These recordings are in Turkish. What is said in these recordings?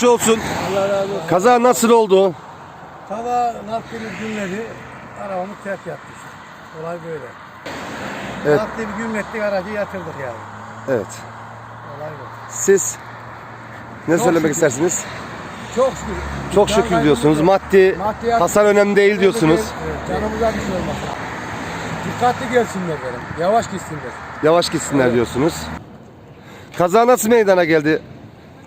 geçmiş olsun. Allah razı olsun. Kaza nasıl oldu? Hava nakli günleri arabamı terk yaptı işte. Olay böyle. Evet. Nakli bir gün ettik aracı yatırdık yani. Evet. Olay bu. Siz ne Çok söylemek şükür. istersiniz? Çok şükür. Çok Can şükür diyorsunuz. Maddi yok. Maddiyat- hasar önemli değil diyorsunuz. Evet, canımıza bir şey olmasın. Dikkatli gelsinler benim. Yavaş gitsinler. Yavaş gitsinler diyorsunuz. Kaza nasıl meydana geldi?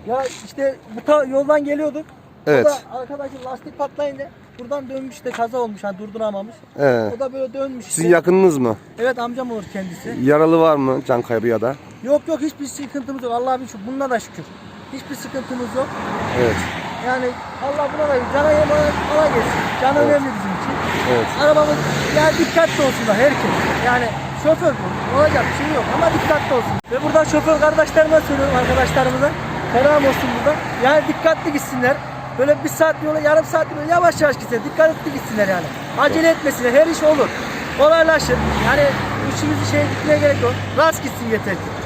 Ya işte bu ta- yoldan geliyorduk. Evet. O da arkadaşın lastik patlayınca buradan dönmüş de kaza olmuş hani durduramamış. Ee, O da böyle dönmüş. sizin işte. yakınınız mı? Evet amcam olur kendisi. Yaralı var mı can kaybı ya da? Yok yok hiçbir sıkıntımız yok. Allah'a bir şükür. Bunda da şükür. Hiçbir sıkıntımız yok. Evet. Yani Allah buna da cana yemana ala gelsin. Can önemli bizim için. Evet. Arabamız yani dikkatli olsunlar herkes. Yani şoför bu. Olacak bir şey yok ama dikkatli olsun. Ve buradan şoför kardeşlerime söylüyorum arkadaşlarımıza. Selam olsun burada. Yani dikkatli gitsinler. Böyle bir saat yola yarım saat yola yavaş yavaş gitsinler. Dikkatli gitsinler yani. Acele etmesinler. Her iş olur. Kolaylaşır. Yani işimizi şey gitmeye gerek yok. Rast gitsin yeter ki.